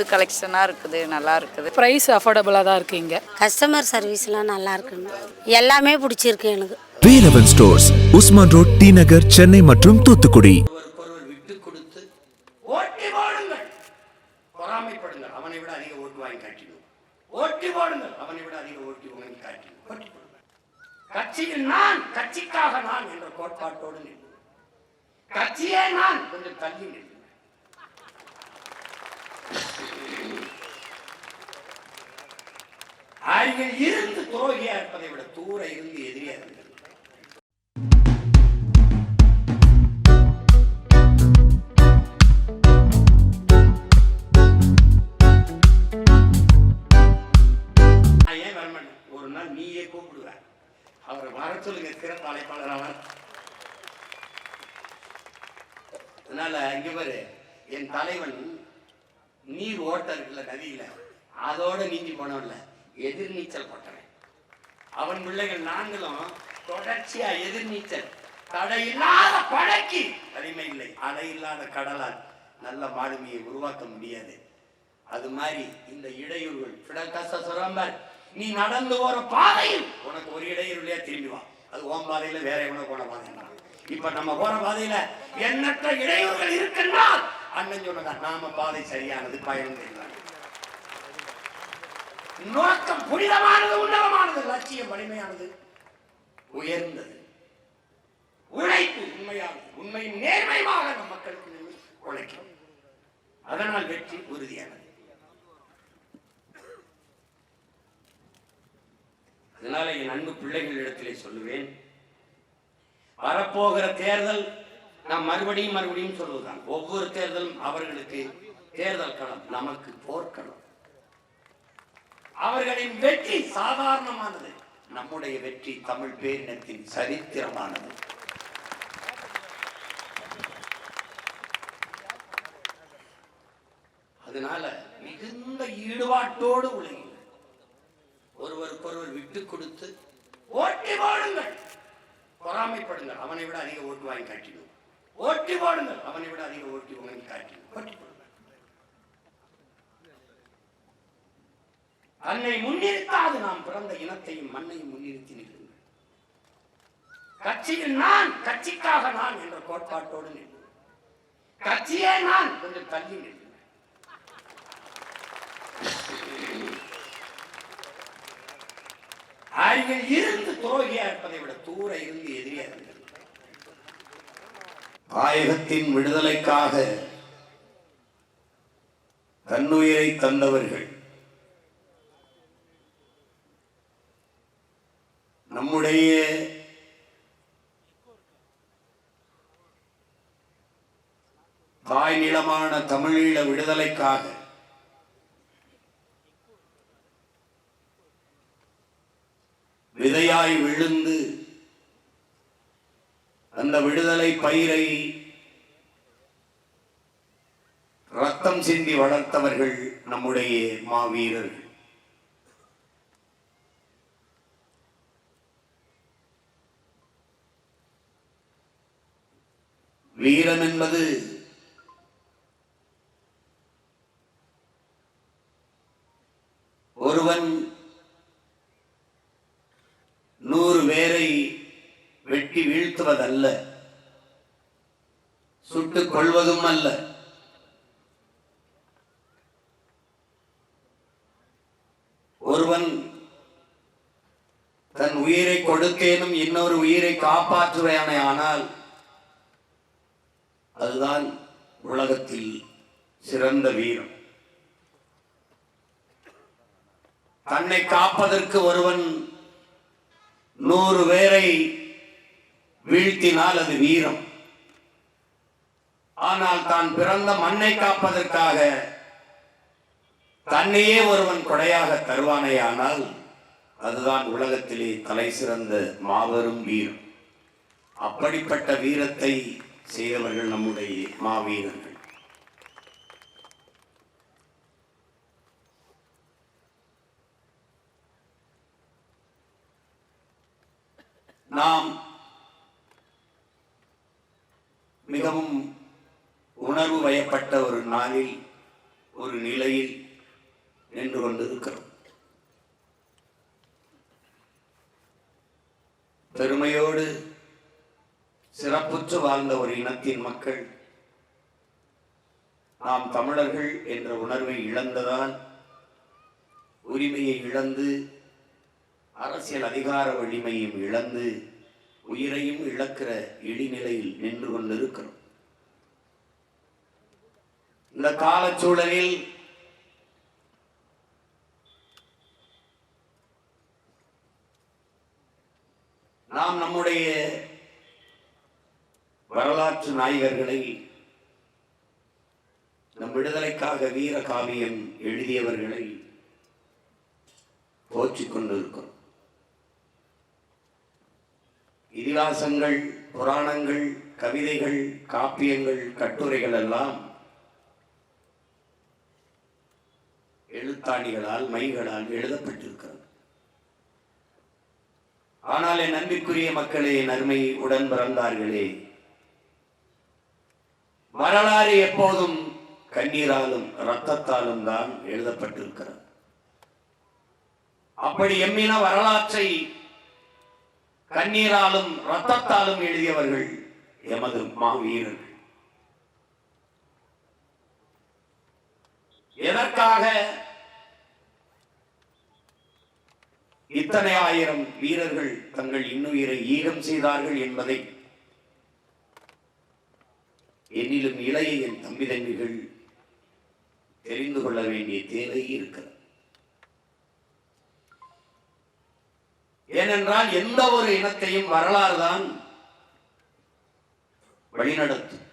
புது கலெக்ஷனாக இருக்குது நல்லா இருக்குது. ப்ரைஸ் அஃபோர்டபுளாக தான் இருக்குது இங்கே. கஸ்டமர் சர்வீஸ்லாம் நல்லா இருக்குங்க. எல்லாமே பிடிச்சிருக்கு எனக்கு. Velavan stores Usman road T Nagar Chennai மற்றும் தூத்துக்குடி. ஒருவருக்கொருவர் விட்டு கொடுத்து ஓட்டி போடுங்கள். பொறாமைப்படுங்கள். அவனை விட அதிக ஓட்டு வாங்கி காட்டினோம். ஓட்டி போடுங்கள். அவனை விட அதிக ஓட்டி வாங்கி காட்டினோம். ஓட்டி போடுங்கள். கட்சியில் நான் கட்சிக்காக நான் என்ற கோட்பாட்டோடு நின்று கட்சியே நான் கொஞ்சம் தள்ளி நின்று அருகில் இருந்து துரோகியா இருப்பதை விட தூர இருந்து எதிரியா இருந்தது. ஒரு நாள் நீயே கூப்பிடுவ. அவரை வர சொல்லுங்க சிறப்பு அழைப்பாளர் அவர் அதனால இங்க என் தலைவன் நீர் ஓட்டம் இருக்குல்ல நதியில அதோட நீந்தி போனவன்ல எதிர்நீச்சல் போட்டவன். அவன் பிள்ளைகள் நாங்களும் தொடர்ச்சியா எதிர்நீச்சல் தடை இல்லாத படைக்கு வலிமை இல்லை அடையில்லாத இல்லாத கடலால் நல்ல மாலுமியை உருவாக்க முடியாது. அது மாதிரி இந்த இடையூறுகள். பிடக்கச சுரம்பர் நீ நடந்து போற பாதையில் உனக்கு ஒரு இடையூறுலையா திரும்பி வா. அது ஓம் பாதையில வேற எவ்வளவு போன பாதை. இப்ப நம்ம போற பாதையில எண்ணற்ற இடையூறுகள் இருக்கின்றால் அண்ணன் சொன்னதா நாம பாதை சரியானது பயணம் தெரியாது நோக்கம் புனிதமானது உன்னதமானது லட்சியம் வலிமையானது உயர்ந்தது. உழைப்பு உண்மையானது உண்மை நேர்மையாக நம் மக்களுக்கு உழைக்கும். அதனால் வெற்றி உறுதியானது. அதனால என் அன்பு பிள்ளைகளிடத்திலே சொல்லுவேன் வரப்போகிற தேர்தல் நாம் மறுபடியும் மறுபடியும் சொல்வதுதான். ஒவ்வொரு தேர்தலும் அவர்களுக்கு தேர்தல் களம் நமக்கு போர்க்களம். அவர்களின் வெற்றி சாதாரணமானது. நம்முடைய வெற்றி தமிழ் பேரினத்தின் சரித்திரமானது. அதனால மிகுந்த ஈடுபாட்டோடு உழையுங்கள். ஒருவருக்கொருவர் விட்டு கொடுத்து ஓட்டி போடுங்கள் பொறாமைப்படுங்கள். அவனை விட அதிக ஓட்டு வாங்கி காட்டினோம் ஓட்டி போடுங்கள் அவனை விட அதிக ஓட்டி வாங்கி காட்டி. ஓட்டி போடுங்கள் தன்னை முன்னிறுத்தாது நாம் பிறந்த இனத்தையும் மண்ணையும் முன்னிறுத்தி நில்லுங்கள். கட்சியில் நான் கட்சிக்காக நான் என்ற கோட்பாட்டோடு நின்று கட்சியே நான் கொஞ்சம் தள்ளி நின்று அருகில் இருந்து துரோகியா இருப்பதை விட தூர இருந்து எதிரியா இருந்தது தாயகத்தின் விடுதலைக்காக தன்னுயிரை தந்தவர்கள். நம்முடைய தாய் நிலமான தமிழீழ விடுதலைக்காக விதையாய் விழுந்து அந்த விடுதலை பயிரை ரத்தம் சிந்தி வளர்த்தவர்கள் நம்முடைய மாவீரர்கள். வீரம் என்பது ஒருவன் நூறு பேரை வெட்டி வீழ்த்துவதல்ல. சுட்டுக் கொள்வதும் அல்ல. ஒருவன் தன் உயிரை கொடுத்தேனும் இன்னொரு உயிரை காப்பாற்றுவேனே ஆனால் அதுதான் உலகத்தில் சிறந்த வீரம். தன்னை காப்பதற்கு ஒருவன் நூறு பேரை வீழ்த்தினால் அது வீரம். ஆனால் தான் பிறந்த மண்ணை காப்பதற்காக தன்னையே ஒருவன் கொடையாக தருவானேயானால் அதுதான் உலகத்திலே தலை சிறந்த மாபெரும் வீரம். அப்படிப்பட்ட வீரத்தை செய்தவர்கள் நம்முடைய மாவீரர்கள். நாம் உணர்வு வயப்பட்ட ஒரு நாளில் ஒரு நிலையில் நின்று கொண்டிருக்கிறோம். பெருமையோடு சிறப்புற்று வாழ்ந்த ஒரு இனத்தின் மக்கள் நாம் தமிழர்கள் என்ற உணர்வை இழந்ததால் உரிமையை இழந்து அரசியல் அதிகார வலிமையும் இழந்து உயிரையும் இழக்கிற இடிநிலையில் நின்று கொண்டிருக்கிறோம். இந்த காலச்சூழலில் நாம் நம்முடைய வரலாற்று நாயகர்களை நம் விடுதலைக்காக வீர காவியம் எழுதியவர்களை போற்றிக் கொண்டிருக்கிறோம். இதிகாசங்கள் புராணங்கள் கவிதைகள் காப்பியங்கள் கட்டுரைகள் எல்லாம் எழுத்தாணிகளால் மைகளால் எழுதப்பட்டிருக்கிறது. ஆனால் என் அன்பிற்குரிய மக்களே என் அருமை உடன் பிறந்தார்களே வரலாறு எப்போதும் கண்ணீராலும் இரத்தத்தாலும் தான் எழுதப்பட்டிருக்கிறது. அப்படி எம்மின வரலாற்றை கண்ணீராலும் இரத்தத்தாலும் எழுதியவர்கள் எமது மாவீரர்கள். எதற்காக இத்தனை ஆயிரம் வீரர்கள் தங்கள் இன்னுயிரை ஈகம் செய்தார்கள் என்பதை என்னிலும் இளைய என் தம்பி தம்பிகள் தெரிந்து கொள்ள வேண்டிய தேவை இருக்கிறது. ஏனென்றால் எந்த ஒரு இனத்தையும் வரலாறு தான் வழிநடத்தும்.